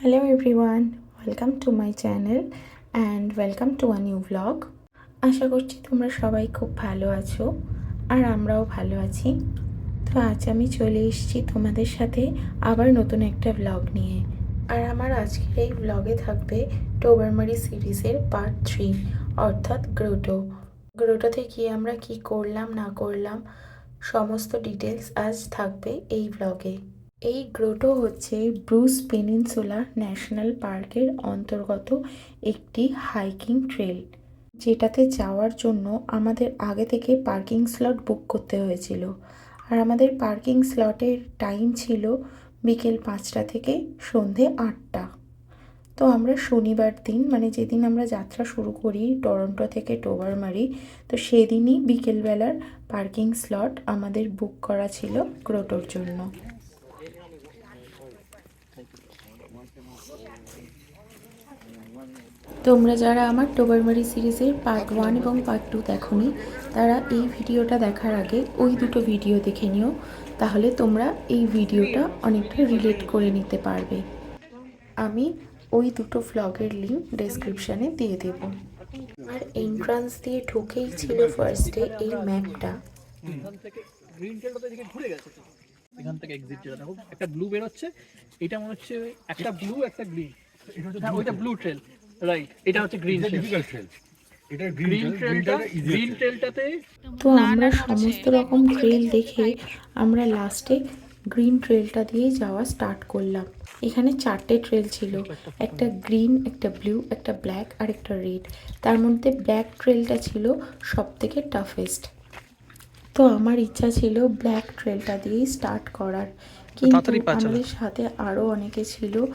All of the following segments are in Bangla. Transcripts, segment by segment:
Hello everyone, welcome to my channel and welcome to a new vlog. আশা করছি তোমরা সবাই খুব ভালো আছো আর আমরাও ভালো আছি। তো আজ আমি চলে এসেছি তোমাদের সাথে আবার নতুন একটা ভ্লগ নিয়ে। আর আমার আজকের এই ভ্লগে থাকবে টোবারমারি সিরিজের পার্ট থ্রি অর্থাৎ গ্রোটো গ্রোটোতে গিয়ে আমরা কি করলাম না করলাম সমস্ত ডিটেলস আজ থাকবে এই ভ্লগে এই গ্রোটো হচ্ছে ব্রুস পেনিনসুলা ন্যাশনাল পার্কের অন্তর্গত একটি হাইকিং ট্রেল, যেটাতে যাওয়ার জন্য আমাদের আগে থেকে পার্কিং স্লট বুক করতে হয়েছিল। আর আমাদের পার্কিং স্লটের টাইম ছিল বিকেল পাঁচটা থেকে সন্ধে আটটা। তো আমরা শনিবার দিন মানে যেদিন আমরা যাত্রা শুরু করি টরন্টো থেকে টোবারমারি, তো সেদিনই বিকেলবেলার পার্কিং স্লট আমাদের বুক করা ছিল গ্রোটোর জন্য। তোমরা যারা আমার টোবারমারি সিরিজের পার্ট ওয়ান এবং পার্ট টু দেখোনি তারা এই ভিডিওটা দেখার আগে ওই দুটো ভিডিও দেখে নিও তাহলে তোমরা এই ভিডিওটা অনেকটা রিলেট করে নিতে পারবে। আমি ওই দুটো ভ্লগের লিঙ্ক ডেসক্রিপশানে দিয়ে দেব। আর এন্ট্রান্স দিয়ে ঢুকেই ছিল ফার্স্টে এই ম্যাপটা এখান থেকে গ্রিন টেলটা তো এদিকে ঘুরে গেছে তো। এখান থেকে এক্সিট যেটা দেখো একটা ব্লু বের হচ্ছে এটা মনে হচ্ছে একটা ব্লু একটা গ্রিন হ্যাঁ ওইটা ব্লু ট্রেল রাইট এটা হচ্ছে গ্রিন ট্রেল ডিফিকাল্ট ট্রেল এটা গ্রিন ট্রেলটা গ্রিন ট্রেলটাতে তো আমরা সমস্ত রকম ট্রেল দেখে আমরা লাস্টে গ্রিন ট্রেলটা দিয়েই যাওয়া স্টার্ট করলাম। এখানে চারটে ট্রেল ছিল। একটা গ্রিন একটা ব্লু একটা ব্ল্যাক আর একটা রেড তার মধ্যে ব্ল্যাক ট্রেলটা ছিল সব থেকে টাফেস্ট তো আমার ইচ্ছা ছিল ব্ল্যাক ট্রেলটা দিয়েই স্টার্ট করার। কিন্তু। আমাদের সাথে আরও অনেকে ছিল।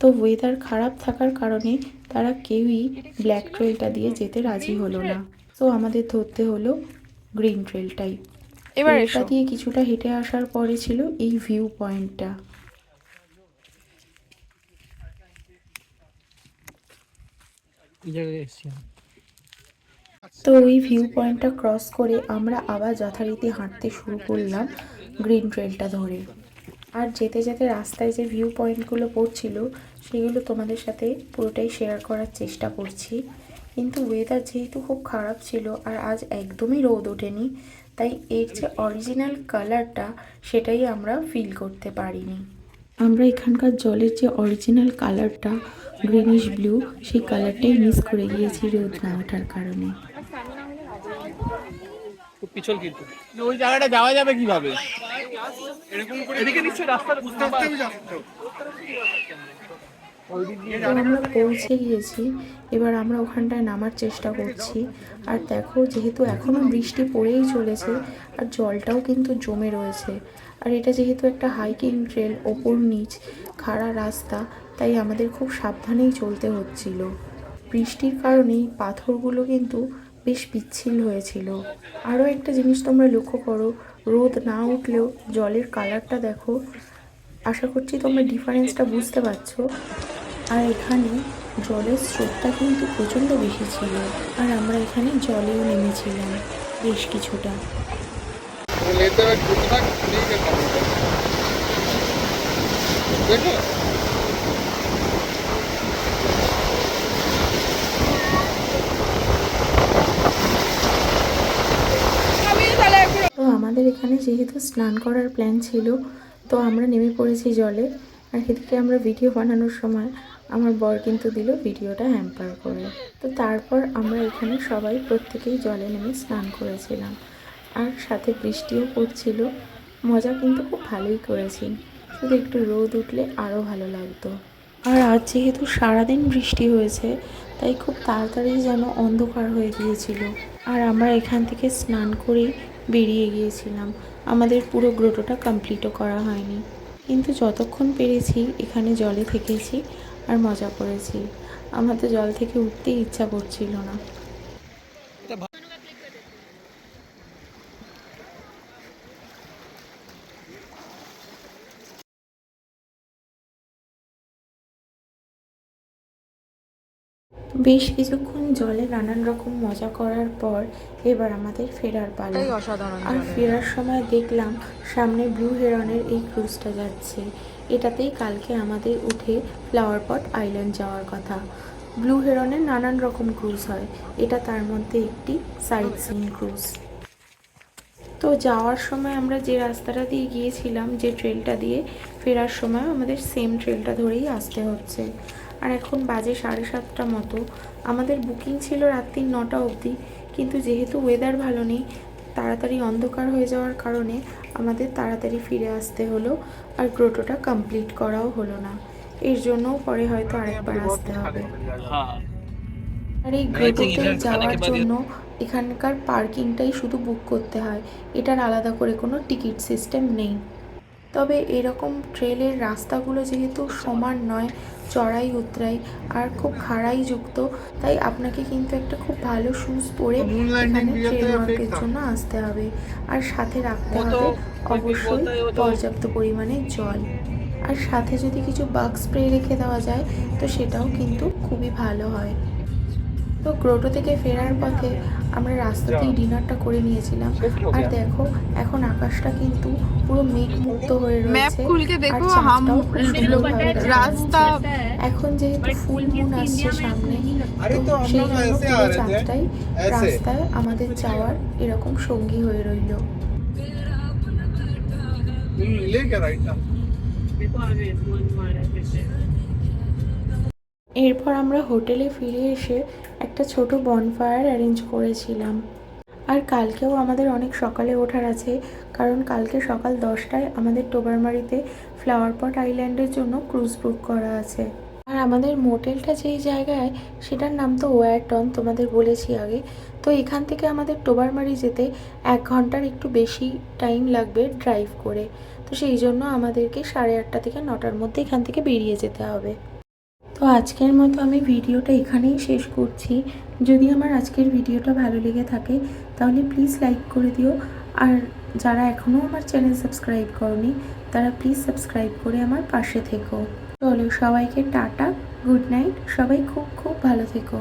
তো ওয়েদার খারাপ থাকার কারণে তারা কেউই ব্ল্যাক ট্রেলটা দিয়ে যেতে রাজি হলো না। তো আমাদের ধরতে হলো গ্রিন ট্রেলটাই এবার ট্রেলটা দিয়ে কিছুটা হেঁটে আসার পরে ছিল এই ভিউ পয়েন্টটা। তো ওই ভিউ পয়েন্টটা ক্রস করে আমরা আবার যথারীতি হাঁটতে শুরু করলাম গ্রিন ট্রেলটা ধরে। আর যেতে যেতে রাস্তায় যে ভিউ পয়েন্টগুলো পড়ছিল, সেগুলো তোমাদের সাথে পুরোটাই শেয়ার করার চেষ্টা করছি। কিন্তু ওয়েদার যেহেতু খুব খারাপ ছিল আর আজ একদমই রোদ ওঠেনি, তাই এর যে অরিজিনাল কালারটা সেটাই আমরা ফিল করতে পারিনি। আমরা এখানকার জলের যে অরিজিনাল কালারটা গ্রিনিশ ব্লু সেই কালারটাই মিস করে গিয়েছি রোদ না ওঠার কারণে। খুব পিছল কিন্তু। ওই জায়গাটা যাওয়া যাবে কীভাবে? এদিকে বুঝতে আমরা পৌঁছে গিয়েছি। এবার আমরা ওখানটায় নামার চেষ্টা করছি। আর দেখো যেহেতু এখনও বৃষ্টি পড়েই চলেছে আর জলটাও কিন্তু জমে রয়েছে। আর এটা যেহেতু একটা হাইকিং ট্রেল ওপর নিচ খাড়া রাস্তা তাই আমাদের খুব সাবধানেই চলতে হচ্ছিল। বৃষ্টির কারণেই পাথরগুলো কিন্তু বেশ পিচ্ছিল হয়েছিল। আরও একটা জিনিস তোমরা লক্ষ্য করো, রোদ না উঠলেও জলের কালারটা দেখো। আশা করছি তোমরা ডিফারেন্সটা বুঝতে পারছ। আর এখানে জলের স্রোতটা কিন্তু প্রচণ্ড বেশি ছিল, আর আমরা এখানে জলেও নেমেছিলাম বেশ কিছুটা। দেখো তো আমাদের এখানে যেহেতু স্নান করার প্ল্যান ছিল, তো আমরা নেমে পড়েছি জলে। আর এদিকে আমরা ভিডিও বানানোর সময় আমার বর কিন্তু দিল ভিডিওটা হ্যাম্পার করে। তো তারপর আমরা এখানে সবাই প্রত্যেকেই জলে নেমে স্নান করেছিলাম। আর সাথে বৃষ্টিও পড়ছিল। মজা কিন্তু খুব ভালোই করেছি। শুধু একটু রোদ উঠলে আরও ভালো লাগতো। আর আজ যেহেতু সারাদিন বৃষ্টি হয়েছে, তাই খুব তাড়াতাড়ি যেন অন্ধকার হয়ে গিয়েছিল। আর আমরা এখান থেকে স্নান করেই বেরিয়ে গিয়েছিলাম। আমাদের পুরো গ্রোটোটা কমপ্লিটও করা হয়নি। কিন্তু যতক্ষণ পেরেছি, এখানে জলে থেকেছি আর মজা করেছি। আমার তো জল থেকে উঠতেই ইচ্ছা করছিল না। বেশ কিছুক্ষণ জলে নানান রকম মজা করার পর এবার আমাদের ফেরার পালা। আর ফেরার সময় দেখলাম সামনে ব্লু হেরনের এই ক্রুজটা যাচ্ছে। এটাতেই কালকে আমাদের উঠে ফ্লাওয়ার পট আইল্যান্ড যাওয়ার কথা। ব্লু হেরনের নানান রকম ক্রুজ হয়। এটা তার মধ্যে একটি সাইট সিন ক্রুজ। তো যাওয়ার সময় আমরা যে রাস্তাটা দিয়ে গিয়েছিলাম যে ট্রেলটা দিয়ে ফেরার সময় আমাদের সেম ট্রেলটা ধরেই আসতে হচ্ছে। আর এখন বাজে সাড়ে সাতটা মতো। আমাদের বুকিং ছিল রাত্রি নটা অবধি কিন্তু যেহেতু ওয়েদার ভালো নেই তাড়াতাড়ি অন্ধকার হয়ে যাওয়ার কারণে আমাদের তাড়াতাড়ি ফিরে আসতে হলো আর গ্রোটোটা কমপ্লিট করাও হলো না। এর জন্য পরে হয়তো আরেকবার আসতে হবে। হ্যাঁ। আর এই গ্রোটোতে যাওয়ার জন্য এখানকার পার্কিংটাই শুধু বুক করতে হয়। এটার আলাদা করে কোনো টিকিট সিস্টেম নেই। তবে এরকম ট্রেলের রাস্তাগুলো যেহেতু সমান নয় চড়াই উতরাই আর খুব খাড়াই যুক্ত। তাই আপনাকে কিন্তু একটা খুব ভালো শুজ পরে এখানে ট্রেডমার্কের জন্য আসতে হবে। আর সাথে রাখতে তো হবে অবশ্যই পর্যাপ্ত পরিমাণে জল। আর সাথে যদি কিছু বাক স্প্রে রেখে দেওয়া যায় তো সেটাও কিন্তু খুবই ভালো হয়। তো ক্রোটো থেকে ফেরার পথে আমরা রাস্তাতেই ডিনারটা করে নিয়েছিলাম। আর দেখো এখন আকাশটা কিন্তু পুরো মেঘ মুক্ত হয়ে রয়েছে। রাস্তা এখন যেহেতু ফুল মুন আসছে সামনে তো সেই চাঁদটাই রাস্তায় আমাদের যাওয়ার এরকম সঙ্গী হয়ে রইল। লেগে রাইটা দেখো মারা এরপর আমরা হোটেলে ফিরে এসে একটা ছোট বনফায়ার অ্যারেঞ্জ করেছিলাম। আর কালকেও আমাদের অনেক সকালে ওঠার আছে, কারণ কালকে সকাল দশটায় আমাদের টোবারমারিতে ফ্লাওয়ার পট আইল্যান্ডের জন্য ক্রুজ বুক করা আছে। আর আমাদের মোটেলটা যেই জায়গায়, সেটার নাম তো ওয়ারটন তোমাদের বলেছি আগে। তো এখান থেকে আমাদের টোবারমারি যেতে এক ঘণ্টার একটু বেশি টাইম লাগবে ড্রাইভ করে। তো সেই জন্য আমাদেরকে সাড়ে আটটা থেকে নটার মধ্যে এখান থেকে বেরিয়ে যেতে হবে। তো আজকের মতো আমি ভিডিওটা এখানেই শেষ করছি। যদি আমার আজকের ভিডিওটা ভালো লেগে থাকে, তাহলে প্লিজ লাইক করে দিও। আর যারা এখনও আমার চ্যানেল সাবস্ক্রাইব করনি, তারা প্লিজ সাবস্ক্রাইব করে আমার পাশে থেকো। চলো সবাইকে টাটা গুড নাইট সবাই খুব খুব ভালো থেকো।